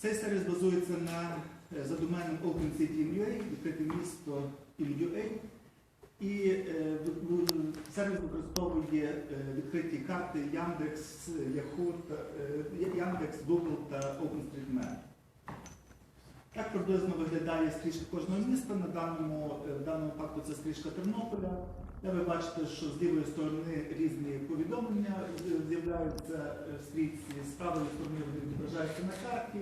Цей сервіс базується на е, за доменом OpenCity.ua, відкрите місто .ua. І е, сервіс використовує е, відкриті карти Яндекс, Yahoo, та, е, Яндекс, Google та OpenStreetMap. Так приблизно виглядає стрічка кожного міста. На даному, е, в даному випадку це стрічка Тернополя. Де ви бачите, що з лівої сторони різні повідомлення з'являються е, в стрічці, з правої сторони вони відображаються на карті,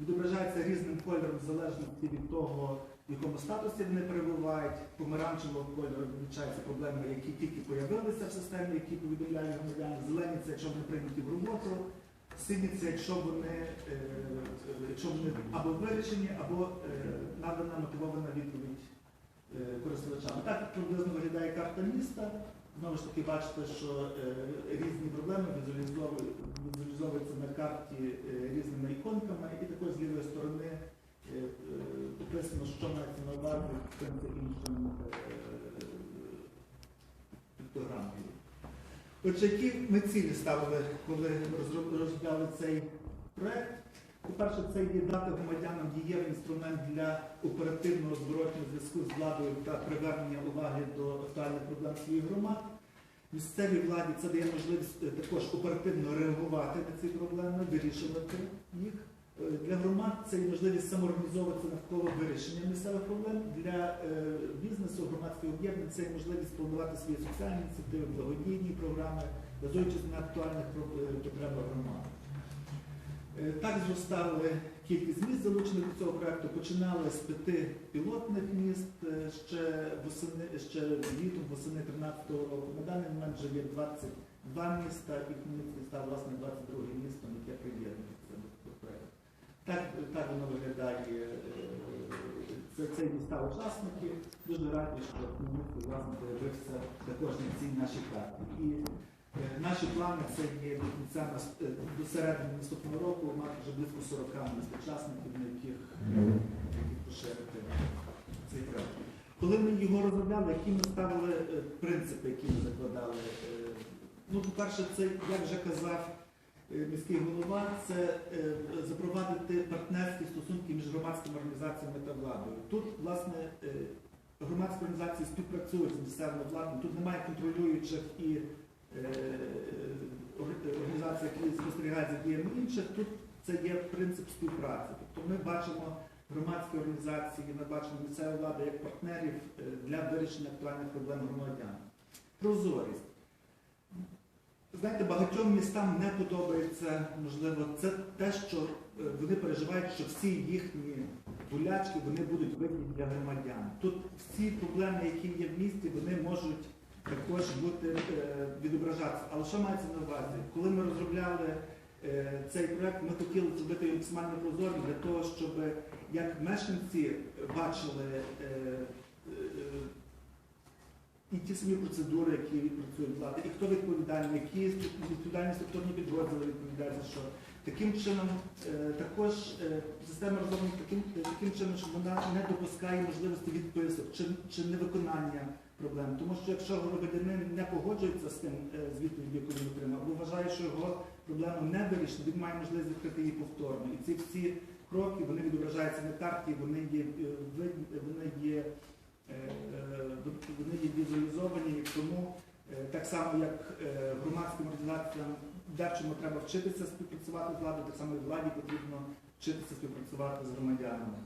відображаються різним кольором в залежності від того, в якому статусі вони перебувають. Помаранчевого кольору відмічаються проблеми, які тільки з'явилися в системі, які повідомляють громадяни. Зелені це якщо вони прийняті в роботу. Сині це якщо вони, е, е, якщо вони або вирішені, або надана мотивована відповідь е, користувачам. Так приблизно виглядає карта міста. Знову ж таки, бачите, що е, різні проблеми візуалізовуються на карті е, різними іконками, і також з лівої сторони написано, що мається на увазі іншим піктограмою. Отже, які ми цілі ставили, коли розроб- розробляли цей проект? По-перше, це є дати громадянам дієвий інструмент для оперативного зворотнього зв'язку з владою та привернення уваги до актуальних проблем своїх громад. Місцевій владі це дає можливість е, також оперативно реагувати на ці проблеми, вирішувати їх. Е, Для громад це є можливість самоорганізовуватися навколо вирішення місцевих проблем. Для е, бізнесу, громадських об'єднань це є можливість планувати свої соціальні ініціативи, благодійні програми, базуючись на актуальних потребах громад. Е, Так зростали кількість міст, залучених до цього проекту. Починали з п'яти пілотних міст е, ще восени, ще літом, восени 13-го року. На даний момент вже є 22 міста, і Хмельницький став власне 22 містом, яке приєднується до проекту. Так, так воно виглядає. е, Це, це міста учасники. Дуже раді, що Хмельницький власне появився також на цій нашій карті. Наші плани це є до кінця е, до середини наступного року мати вже близько 40 учасників, на яких, яких поширити цей проект. Коли ми його розробляли, які ми ставили е, принципи, які ми закладали? Е, Ну, по-перше, це, як вже казав е, міський голова, це е, запровадити партнерські стосунки між громадськими організаціями та владою. Тут, власне, е, громадські організації співпрацюють з місцевою владою, тут немає контролюючих і е, організацій, які спостерігають за діями інших, тут це є принцип співпраці. Тобто ми бачимо громадські організації, ми бачимо місцеву владу як партнерів е, для вирішення актуальних проблем громадян. Прозорість. Знаєте, багатьом містам не подобається, можливо, це те, що е, вони переживають, що всі їхні болячки вони будуть видні для громадян. Тут всі проблеми, які є в місті, вони можуть також бути е, відображатися. Але що мається на увазі? Коли ми розробляли е, цей проект, ми хотіли зробити його максимально прозорим для того, щоб як мешканці бачили е, і ті самі процедури, які відпрацюють влада, і хто відповідальний, які відповідальні структурні підрозділи відповідають за що. Таким чином, також система розроблена таким чином, що вона не допускає можливості відписок чи, чи невиконання проблем. Тому що якщо громадянин не погоджується з тим е, з відповіддю, яку він отримав, або вважає, що його проблема не вирішена, він має можливість відкрити її повторно. І ці всі кроки вони відображаються на карті, вони є е, вони є. е, Вони є візуалізовані, тому так само, як громадським організаціям дечому треба вчитися співпрацювати з владою, так само і владі потрібно вчитися співпрацювати з громадянами.